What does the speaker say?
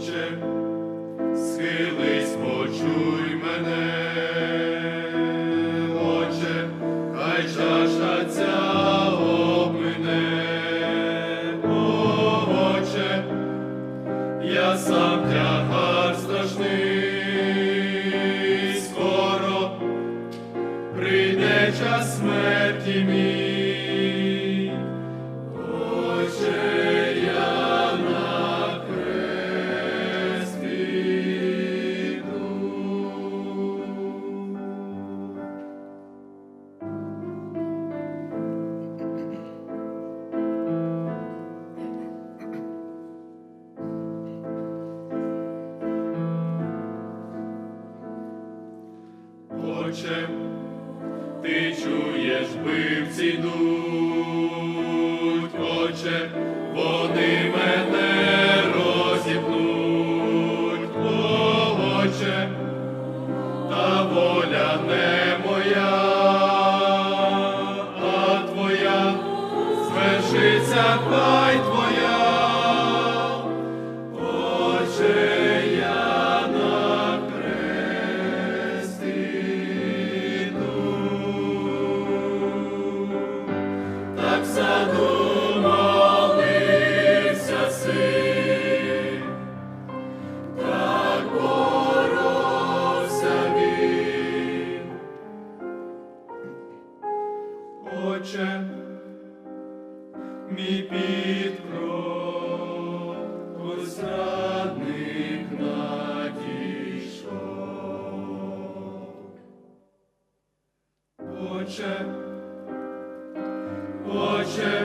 Отче, схились, почуй мене, Отче, хай чаша ця обмине, О, Отче, я сам тягар страшний, скоро прийде час смерті мій. Отче, ти чуєш, бивці йдуть, Отче, вони мене розіпнуть, О, Отче, та воля не моя, а твоя, звершиться хай твоя. Отче, мій підкров, твой зрадник надійшов. Отче, Отче,